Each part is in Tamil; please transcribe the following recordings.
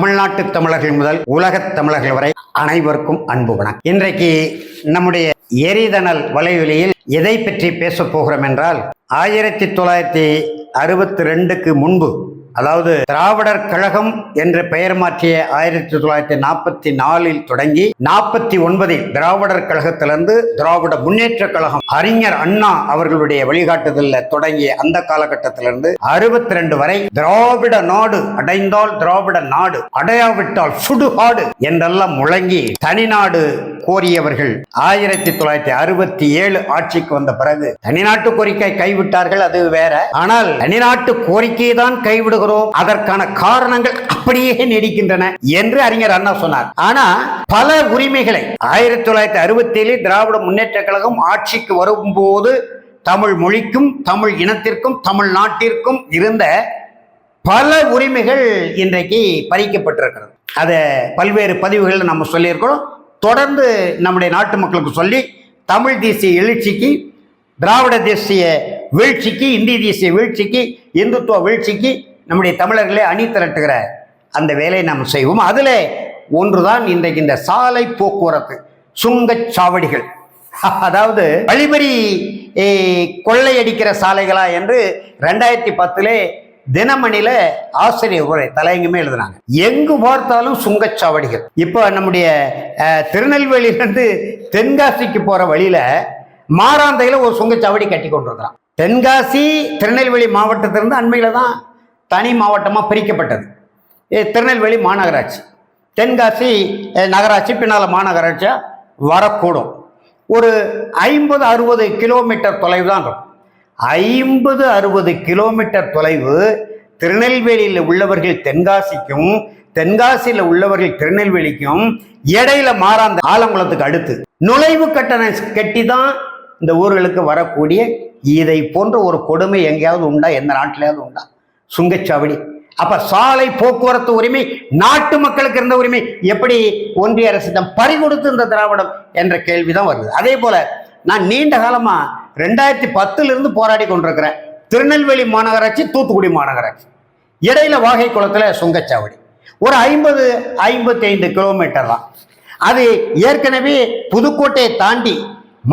தமிழ்நாட்டு தமிழர்கள் முதல் உலகத் தமிழர்கள் வரை அனைவருக்கும் அன்பு வணக்கம். இன்றைக்கு நம்முடைய எரிதனல் வலைவெளியில் எதை பற்றி பேசப் போகிறோம் என்றால் ஆயிரத்தி தொள்ளாயிரத்தி அறுபத்தி ரெண்டுக்கு முன்பு அதாவது திராவிடர் கழகம் என்று பெயர் மாற்றிய ஆயிரத்தி தொள்ளாயிரத்தி நாற்பத்தி நாலில் தொடங்கி நாற்பத்தி ஒன்பதில் திராவிடர் கழகத்திலிருந்து திராவிட முன்னேற்ற கழகம் அறிஞர் அண்ணா அவர்களுடைய வழிகாட்டுதலில் தொடங்கிய அந்த காலகட்டத்திலிருந்து அறுபத்தி ரெண்டு வரை திராவிட நாடு அடைந்தால் திராவிட நாடு அடையாவிட்டால் சுடுகாடு என்றெல்லாம் முழங்கி தனிநாடு கோரியவர்கள் ஆயிரத்தி தொள்ளாயிரத்தி அறுபத்தி ஏழு ஆட்சிக்கு வந்த பிறகு தனிநாட்டு கோரிக்கை கைவிட்டார்கள் அது வேற. ஆனால் தனிநாட்டு கோரிக்கையை தான் கைவிடுகிறோம் அதற்கான காரணங்கள் அப்படியே நீடிக்கின்றன என்று அறிஞர் அண்ணா சொன்னார். ஆனா பல உரிமைகளை ஆயிரத்தி தொள்ளாயிரத்தி அறுபத்தி திராவிட முன்னேற்ற கழகம் ஆட்சிக்கு வரும்போது தமிழ் மொழிக்கும் தமிழ் இனத்திற்கும் தமிழ் நாட்டிற்கும் இருந்த பல உரிமைகள் இன்றைக்கு பறிக்கப்பட்டிருக்கிறது. அதை பல்வேறு பதிவுகளில் நம்ம சொல்லியிருக்கிறோம். தொடர்ந்து நம்முடைய நாட்டு மக்களுக்கு சொல்லி தமிழ் தேசிய எழுச்சிக்கு திராவிட தேசிய வீழ்ச்சிக்கு இந்திய தேசிய வீழ்ச்சிக்கு இந்துத்துவ வீழ்ச்சிக்கு நம்முடைய தமிழர்களே அணி திரட்டுகிற அந்த வேலையை நாம் செய்வோம். அதில் ஒன்றுதான் இன்றைக்கு இந்த சாலை போக்குவரத்து சுங்கச் சாவடிகள். அதாவது வழிபறி கொள்ளையடிக்கிற சாலைகளா என்று ரெண்டாயிரத்தி பத்திலே தினமணியில ஆசிரியர் உரை தலையங்கமே எழுதுனாங்க. எங்கு பார்த்தாலும் சுங்கச்சாவடிகள் இப்போ நம்முடைய திருநெல்வேலியிலிருந்து தென்காசிக்கு போற வழியில மாராந்தையில ஒரு சுங்கச்சாவடி கட்டி கொண்டிருக்கிறான். தென்காசி திருநெல்வேலி மாவட்டத்திலிருந்து அண்மையில தான் தனி மாவட்டமாக பிரிக்கப்பட்டது. ஏ, திருநெல்வேலி மாநகராட்சி. தென்காசி நகராட்சி பின்னால் மாநகராட்சியாக வரக்கூடும். ஒரு ஐம்பது அறுபது கிலோமீட்டர் தொலைவு தான் இருக்கும். ஐம்பது அறுபது கிலோமீட்டர் தொலைவு திருநெல்வேலியில் உள்ளவர்கள் தென்காசிக்கும் தென்காசியில் உள்ளவர்கள் திருநெல்வேலிக்கும் இடையில மாறாந்த ஆலங்குளத்துக்கு அடுத்து. நுழைவு கட்டணம் கட்டி தான் இந்த ஊர்களுக்கு வரக்கூடிய இதை போன்ற ஒரு கொடுமை எங்கேயாவது உண்டா? எந்த நாட்டிலேயாவது உண்டா? சுங்கச்சாவடி. அப்ப சாலை போக்குவரத்து உரிமை நாட்டு மக்களுக்கு இருந்த உரிமை எப்படி ஒன்றிய அரசிடம் பறிகொடுத்து இந்த திராவிடம் என்ற கேள்விதான் வருது. அதே போல நான் நீண்ட காலமா ரெண்டாயிரத்தி பத்துல இருந்து போராடி கொண்டிருக்கிறேன். திருநெல்வேலி மாநகராட்சி தூத்துக்குடி மாநகராட்சி. இடையில வாகை குளத்துல சுங்கச்சாவடி. ஒரு ஐம்பது ஐம்பத்தி ஐந்து கிலோமீட்டர் தான். அது ஏற்கனவே புதுக்கோட்டையை தாண்டி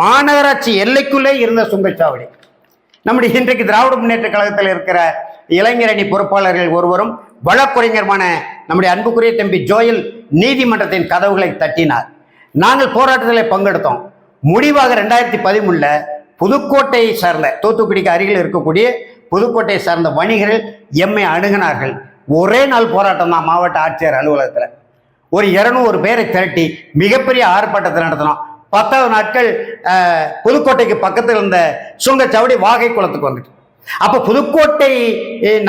மாநகராட்சி எல்லைக்குள்ளே இருந்த சுங்கச்சாவடி. நம்முடைய இன்றைக்கு திராவிட முன்னேற்ற கழகத்தில் இருக்கிற இளைஞரணி பொறுப்பாளர்கள் ஒருவரும் வழக்கறிஞருமான நம்முடைய அன்புக்குரிய தம்பி ஜோயல் நீதிமன்றத்தின் கதவுகளை தட்டினார். நாங்கள் போராட்டத்தில் பங்கெடுத்தோம். முடிவாக ரெண்டாயிரத்தி பதிமூணில் புதுக்கோட்டையை சார்ந்த தூத்துக்குடிக்கு அருகில் இருக்கக்கூடிய புதுக்கோட்டையை சார்ந்த வணிகர்கள் எம்மை அணுகினார்கள். ஒரே நாள் போராட்டம் தான் மாவட்ட ஆட்சியர் அலுவலகத்தில். ஒரு இருநூறு பேரை திரட்டி மிகப்பெரிய ஆர்ப்பாட்டத்தை நடத்தினோம். பத்தாவது நாட்கள் புதுக்கோட்டைக்கு பக்கத்தில் இருந்த சுங்கச்சாவடி வாகை குளத்துக்கு வந்துட்டு. அப்போ புதுக்கோட்டை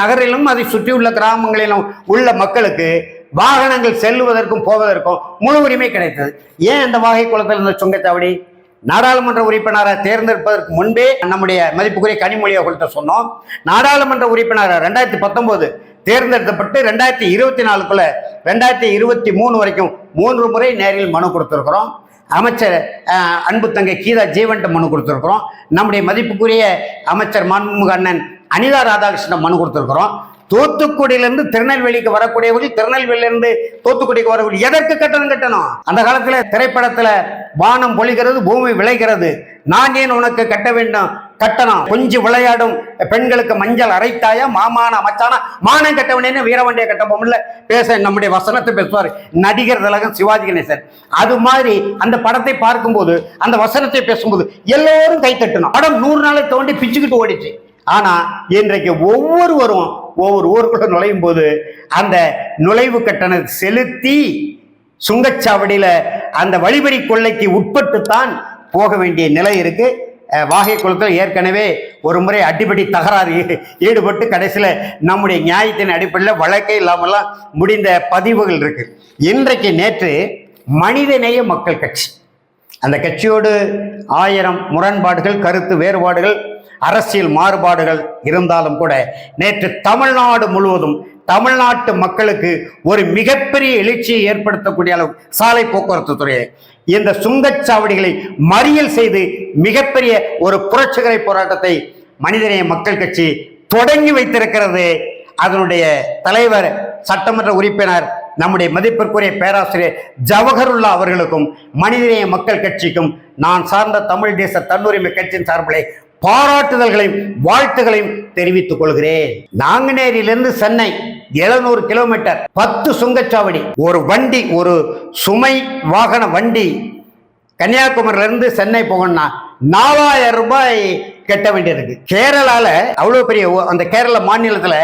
நகரிலும் அதை சுற்றியுள்ள கிராமங்களிலும் உள்ள மக்களுக்கு வாகனங்கள் செல்லுவதற்கும் போவதற்கும் முழு உரிமை கிடைத்தது. ஏன் அந்த வாகை குளத்தில் இருந்த சுங்கச்சாவடி நாடாளுமன்ற உறுப்பினரை தேர்ந்தெடுப்பதற்கு முன்பே நம்முடைய மதிப்புக்குரிய கனிமொழி அவர்கள்ட்ட சொன்னோம். நாடாளுமன்ற உறுப்பினரை ரெண்டாயிரத்தி பத்தொன்பது தேர்ந்தெடுக்கப்பட்டு ரெண்டாயிரத்தி இருபத்தி நாலுக்குள்ள ரெண்டாயிரத்தி இருபத்தி மூணு வரைக்கும் மூன்று முறை நேரில் மனு கொடுத்துருக்குறோம். அமைச்சர் அன்பு தங்கை கீதா ஜீவன்ட்ட மனு கொடுத்துருக்குறோம். நம்முடைய மதிப்புக்குரிய அமைச்சர் மன்முகண்ணன் அண்ணன் அனிதா ராதாகிருஷ்ணன் மனு கொடுத்துருக்குறோம். தூத்துக்குடியிலிருந்து திருநெல்வேலிக்கு வரக்கூடியவர்கள் திருநெல்வேலியிலிருந்து தூத்துக்குடிக்கு வரக்கூடிய எதற்கு கட்டணம் கட்டணும்? அந்த காலத்தில் திரைப்படத்தில் வானம் பொழிகிறது பூமி விளைகிறது. நான் ஏன் உனக்கு கட்ட வேண்டும்? கட்டணம். கொஞ்சம் விளையாடும் பெண்களுக்கு மஞ்சள் அரைத்தாயா? மாமான மச்சானா? மானம் கட்டவனேன்னு வீரவண்டிய கட்டப்போம்ல பேச நம்முடைய வசனத்தை பேசுவார். நடிகர் திலகம் சிவாஜி கணேசன். அது மாதிரி அந்த படத்தை பார்க்கும்போது அந்த வசனத்தை பேசும்போது எல்லோரும் கை தட்டணும். படம் நூறு நாளை தோண்டி பிச்சுக்கிட்டு ஓடிச்சு. ஆனா இன்றைக்கு ஒவ்வொருவரும் ஒவ்வொரு ஊருக்குள்ள நுழையும் போது அந்த நுழைவு கட்டணத்தை செலுத்தி சுங்கச்சாவடியில அந்த வழிபறி கொள்ளைக்கு உட்பட்டு தான் போக வேண்டிய நிலை இருக்குது வாகை குளத்தில் ஏற்கனவே ஒரு முறை அடிப்படி தகராறு ஈடுபட்டு கடைசியில் நம்முடைய நியாயத்தின் அடிப்படையில் வழக்கே இல்லாமலாம் முடிந்த பதிவுகள் இருக்கு. இன்றைக்கு நேற்று மனிதநேய மக்கள் கட்சி. அந்த கட்சியோடு ஆயிரம் முரண்பாடுகள் கருத்து வேறுபாடுகள் அரசியல் மாறுபாடுகள் இருந்தாலும் கூட நேற்று தமிழ்நாடு முழுவதும் தமிழ்நாட்டு மக்களுக்கு ஒரு மிகப்பெரிய எழுச்சியை ஏற்படுத்தக்கூடிய அளவு சாலை போக்குவரத்து துறையை. இந்த சுங்கச்சாவடிகளை மறியல் செய்து மிகப்பெரிய ஒரு புரட்சிகர போராட்டத்தை மனிதநேய மக்கள் கட்சி தொடங்கி வைத்திருக்கிறது. அதனுடைய தலைவர் சட்டமன்ற உறுப்பினர் நம்முடைய மதிப்பிற்குரிய பேராசிரியர் ஜவஹருல்லா அவர்களுக்கும் மனிதநேய மக்கள் கட்சிக்கும் நான் சார்ந்த தமிழ் தேச தன்னுரிமை கட்சியின் சார்பிலே பாராட்டுதல்களையும் வாழ்த்துகளையும் தெரிவித்துக் கொள்கிறேன். நாங்குநேரியிலிருந்து சென்னை எழுநூறு கிலோமீட்டர் பத்து சுங்கச்சாவடி. ஒரு வண்டி ஒரு சுமை வாகன வண்டி கன்னியாகுமரியிலிருந்து சென்னை போகணும்னா நாலாயிரம் ரூபாய் கட்ட வேண்டியிருக்கு. கேரளாவில் அவ்வளோ பெரிய அந்த கேரள மாநிலத்தில்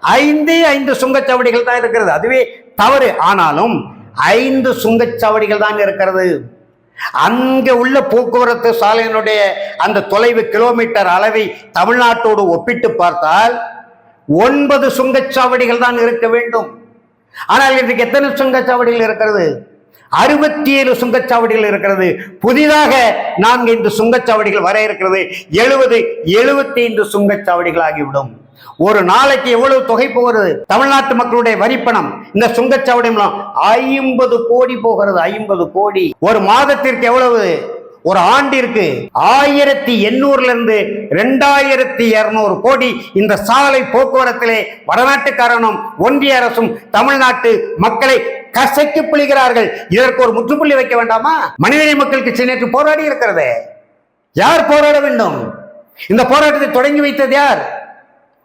ஐந்து ஐந்து சுங்கச்சாவடிகள் தான் இருக்கிறது. அதுவே தவறு. ஆனாலும் ஐந்து சுங்கச்சாவடிகள் தான் இருக்கிறது. அங்கே உள்ள போக்குவரத்து சாலையினுடைய அந்த தொலைவு கிலோமீட்டர் அளவை தமிழ்நாட்டோடு ஒப்பிட்டு பார்த்தால் ஒன்பது சுங்கச்சாவடிகள் தான் இருக்க வேண்டும். ஆனால் இன்றைக்கு எத்தனை சுங்கச்சாவடிகள் இருக்கிறது? அறுபத்தி ஏழு சுங்கச்சாவடிகள் இருக்கிறது. புதிதாக நான்கு இந்த சுங்கச்சாவடிகள் வர இருக்கிறது. எழுபது எழுபத்தி ஐந்து சுங்கச்சாவடிகள் ஆகிவிடும். ஒரு நாளைக்கு எவ்வளவு தொகை போகிறது? தமிழ்நாட்டு மக்களுடைய வரிப்பணம் இந்த சுங்கச்சாவடி மூலம் ஐம்பது கோடி போகிறது. ஐம்பது கோடி. ஒரு மாதத்திற்கு எவ்வளவு? ஒரு ஆண்டிற்கு ஆயிரத்தி எண்ணூறுல இருந்து ரெண்டாயிரத்தி இருநூறு கோடி இந்த சாலை போக்குவரத்திலே வடநாட்டுக்காரனும் ஒன்றிய அரசும் தமிழ்நாட்டு மக்களை கசக்கி பிழிகிறார்கள். இதற்கு ஒரு முற்றுப்புள்ளி வைக்க வேண்டாமா? மனிதநேய மக்கள் கட்சி நேற்று போராடி இருக்கிறது. யார் போராட வேண்டும்? இந்த போராட்டத்தை தொடங்கி வைத்தது யார்?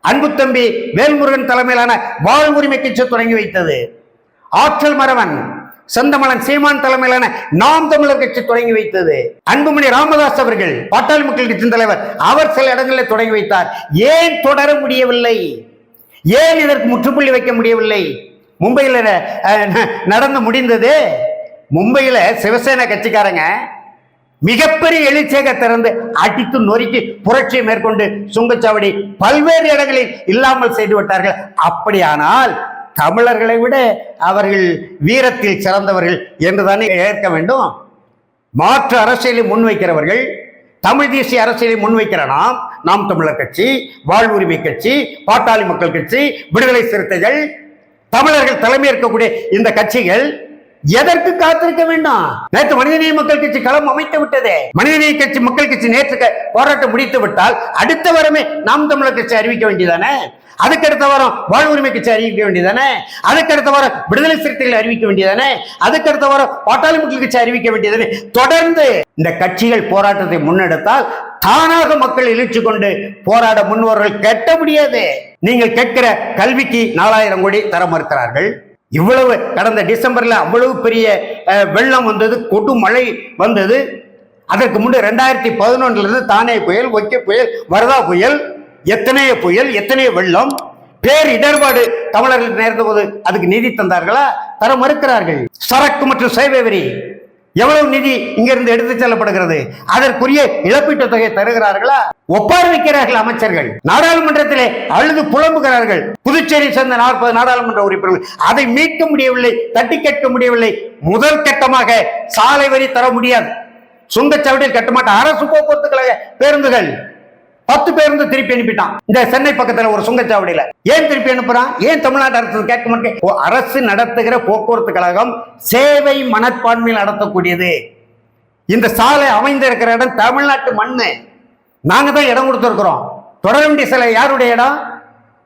அன்பு தம்பி வேல்முருகன் தலைமையிலான வாழ் உரிமை கட்சி தொடங்கி வைத்தது. ஆற்றல் மரவன். செந்தமலன் சீமான் தலைமையிலான நாம் தமிழர் கட்சி தொடங்கி வைத்தது. அன்புமணி ராமதாஸ் அவர்கள் பாட்டாளி மக்கள் கட்சியின் தலைவர் அவர் சில இடங்களில் தொடங்கி வைத்தார். ஏன் தொடர முடியவில்லை? ஏன் இதற்கு முற்றுப்புள்ளி வைக்க முடியவில்லை? மும்பையில் நடந்து முடிந்தது. மும்பையில் சிவசேனா கட்சிக்காரங்க மிகப்பெரிய எழுச்சியாக திறந்து அடித்து நொறுக்கி புரட்சியை மேற்கொண்டு சுங்கச்சாவடி பல்வேறு இடங்களில் இல்லாமல் செய்து விட்டார்கள். அப்படியானால் தமிழர்களை விட அவர்கள் வீரத்தில் சிறந்தவர்கள் என்றுதானே ஏற்க வேண்டும்? மாற்று அரசியலை முன்வைக்கிறவர்கள் தமிழ் தேசிய அரசியலை முன்வைக்கிற நாம் நாம் தமிழர் கட்சி வாழ்வுரிமை கட்சி பாட்டாளி மக்கள் கட்சி விடுதலை சிறுத்தைகள் தமிழர்கள் தலைமை இருக்கக்கூடிய இந்த கட்சிகள் எதற்கு காத்திருக்க வேண்டாம்? நேற்று மனிதநேய மக்கள் கட்சி களம் அமைத்து விட்டதே. மனிதநேய கட்சி மக்கள் கட்சி நேற்று போராட்டம் முடித்து விட்டால் அடுத்த வாரமே நாம் தமிழர் கட்சி அறிவிக்க வேண்டியதானே? அதுக்கடுத்த வாரம் வாழ்வுரிமை கட்சி அறிவிக்க வேண்டியதானே அதுக்கடுத்த வாரம் விடுதலை சிறுத்தைகள் அறிவிக்க வேண்டியதானே அதுக்கடுத்த வாரம் பாட்டாளி மக்கள் கட்சி அறிவிக்க வேண்டியதானே தொடர்ந்து இந்த கட்சிகள் போராட்டத்தை முன்னெடுத்தால் தானாக மக்கள் இழுச்சு கொண்டு போராட முன்வர்கள் கெட்ட முடியாது. நீங்கள் கேட்கிற கல்விக்கு நாலாயிரம் கோடி தர மறுக்கிறார்கள். இவ்வளவு கடந்த டிசம்பர்ல அவ்வளவு பெரிய அஹ், வெள்ளம் வந்தது கொடு மழை வந்தது. அதற்கு முன்பு ரெண்டாயிரத்தி பதினொன்றுல இருந்து தானே புயல் ஒக்கே புயல் வரதா புயல் எத்தனைய புயல் எத்தனைய வெள்ளம் பேர் இடர்பாடு தமிழர்கள் நேர்ந்த போது அதுக்கு நிதி தந்தார்களா? தர மறுக்கிறார்கள். சரக்கு மற்றும் சேவை வரி. எவ்வளவு நிதி இங்கிருந்து எடுத்து செல்லப்படுகிறது? அதற்குரிய இழப்பீட்டுத் தொகை தருகிறார்களா? ஒப்பார் வைக்கிறார்கள் அமைச்சர்கள். நாடாளுமன்றத்திலே அழுது புலம்புகிறார்கள். புதுச்சேரி சேர்ந்த நாற்பது நாடாளுமன்ற உறுப்பினர்கள். அதை மீட்க முடியவில்லை தட்டி கேட்க முடியவில்லை. முதல் கட்டமாக சாலை வரி தர முடியாது. சுங்கச்சாவடியில் கட்டமாட்ட அரசு போக்குவரத்து கழக பேருந்துகள். பத்து பேருந்து திருப்பி அனுப்பிட்டான். இந்த சென்னை பக்கத்துல ஒரு சுங்கச்சாவடியில. ஏன் திருப்பி அனுப்புறான்? ஏன் தமிழ்நாடு அரசு கேட்க மாட்டேன் அரசு நடத்துகிற போக்குவரத்து கழகம் சேவை மனப்பான்மையில் நடத்தக்கூடியது. இந்த சாலை அமைந்திருக்கிற இடம் தமிழ்நாட்டு மண்ணு. நாங்க தான் இடம் கொடுத்துருக்குறோம். தொடர வேண்டிய சிலை யாருடைய இடம்?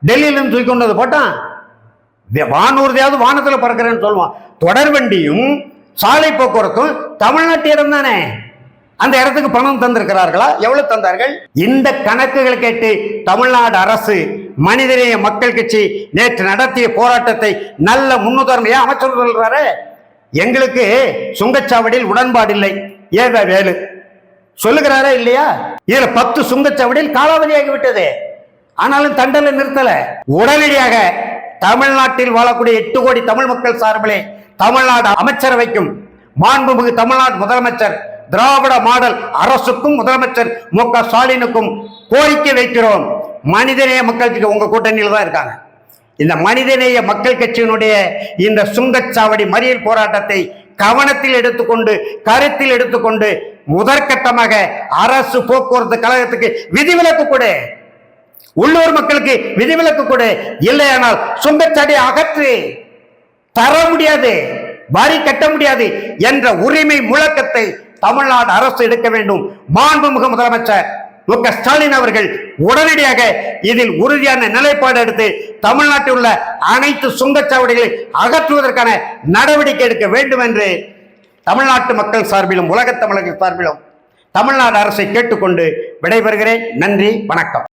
டெல்லியிலிருந்து தூக்கி கொண்டது போட்டான். வானூர்தியாவது வானத்துல பறக்கிறேன்னு சொல்லுவான். தொடர் வண்டியும் சாலை போக்குவரத்தும் தமிழ்நாட்டு இடம் தானே? அந்த இடத்துக்கு பணம் தந்திருக்கிறார்களா? எவ்வளவு தந்தார்கள்? இந்த கணக்குகள் கேட்டு தமிழ்நாடு அரசு மனிதநேய மக்கள் கட்சி நேற்று நடத்திய போராட்டத்தை நல்ல முன்னுதாரணையா அமைச்சர் சொல்றாரு. எங்களுக்கு சுங்கச்சாவடியில் உடன்பாடு இல்லை. ஏதா வேலு? சொல்லுகிறாரா இல்லையா? இதுல பத்து சுங்கச்சாவடியில் காலாவதியாகி விட்டது ஆனாலும் தண்டனை நிறுத்தல. உடனடியாக தமிழ்நாட்டில் வாழக்கூடிய எட்டு கோடி தமிழ் மக்கள் சார்பிலே தமிழ்நாடு அமைச்சரவைக்கும் மாண்புமிகு தமிழ்நாடு முதலமைச்சர் திராவிட மாடல் அரசுக்கும் முதலமைச்சர் மு க ஸ்டாலினுக்கும் கோரிக்கை வைக்கிறோம். மனிதநேய மக்கள் கட்சி உங்கள் கூட்டணியில் தான் இருக்காங்க. இந்த மனிதநேய மக்கள் கட்சியினுடைய இந்த சுங்கச்சாவடி மறியல் போராட்டத்தை கவனத்தில் எடுத்துக்கொண்டு கருத்தில் எடுத்துக்கொண்டு முதற்கட்டமாக அரசு போக்குவரத்து கழகத்துக்கு விதிவிலக்கு கொடு. உள்ளூர் மக்களுக்கு விதிவிலக்கு கொடு. இல்லையானால் சுங்கச்சாடி அகற்று. தர முடியாது. வரி கட்ட முடியாது என்ற உரிமை முழக்கத்தை தமிழ்நாடு அரசு எடுக்க வேண்டும். மாண்புமிகு முதலமைச்சர் மு க. ஸ்டாலின் அவர்கள் உடனடியாக இதில் உறுதியான நிலைப்பாடு எடுத்து தமிழ்நாட்டில் உள்ள அனைத்து சுங்கச்சாவடிகளை அகற்றுவதற்கான நடவடிக்கை எடுக்க வேண்டும் என்று தமிழ்நாட்டு மக்கள் சார்பிலும் உலகத் தமிழர்கள் சார்பிலும் தமிழ்நாடு அரசை கேட்டுக்கொண்டு விடைபெறுகிறேன். நன்றி வணக்கம்.